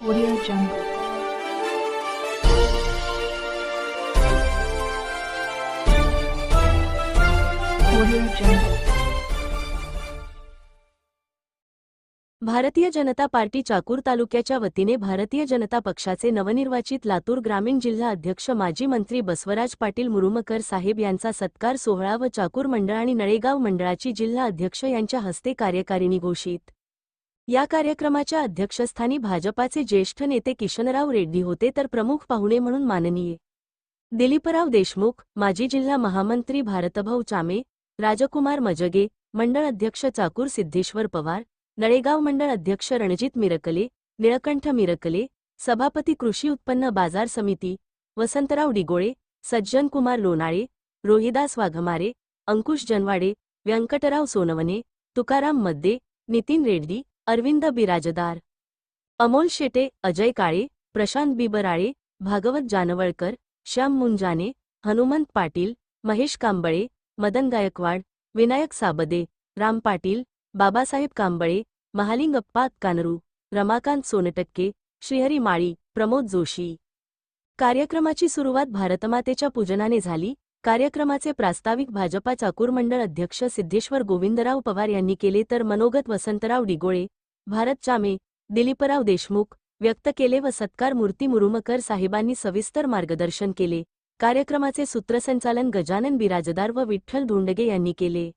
Audio Jungle. Bharatiya Janata party Chakur तालुक्याच्या वतीने भारतीय जनता पक्षाचे नवनिर्वाचित लातूर ग्रामीण जिल्हा अध्यक्ष माजी मंत्री बसवराज पाटील मुरुमकर साहेब यांचा सत्कार सोहळा व चाकूर मंडळ आणि नळेगाव मंडळाची जिल्हा अध्यक्ष यांच्या हस्ते कार्यकारिणी घोषित या कार्यक्रमाच्या अध्यक्षस्थानी भाजपाचे ज्येष्ठ नेते किशनराव रेड्डी होते तर प्रमुख पाहुणे म्हणून माननीय दिलीपराव देशमुख माजी जिल्हा महामंत्री भारतभाऊ चामे राजकुमार मजगे मंडळ अध्यक्ष चाकूर सिद्धेश्वर पवार नळेगाव मंडळ अध्यक्ष रणजित मिरकले निळकंठ मिरकले सभापती कृषी उत्पन्न बाजार समिती वसंतराव डिगोळे सज्जन कुमार लोणाळे रोहिदास वाघमारे अंकुश जनवाडे व्यंकटराव सोनवणे तुकाराम मद्दे नितीन रेड्डी अरविंद बिराजदार. अमोल शेटे अजय काळे प्रशांत बिबराळे भागवत जानवळकर श्याम मुंजाने हनुमंत पाटील महेश कांबळे मदन गायकवाड विनायक साबदे राम पाटील बाबासाहेब कांबळे महालिंगप्पा कानरू रमाकांत सोनटक्के श्रीहरी माळी प्रमोद जोशी. कार्यक्रमाची सुरुवात भारतमातेच्या पूजनाने झाली. कार्यक्रमाचे प्रास्ताविक भाजपा चाकूर मंडळ अध्यक्ष सिद्धेश्वर गोविंदराव पवार यांनी केले तर मनोगत वसंतराव डिगोळे भारत चामे दिलीपराव देशमुख व्यक्त केले व सत्कार मूर्ती मुरुमकर साहेबांनी सविस्तर मार्गदर्शन केले. कार्यक्रमाचे सूत्रसंचालन गजानन बिराजदार व विठ्ठल धोंडगे यांनी केले.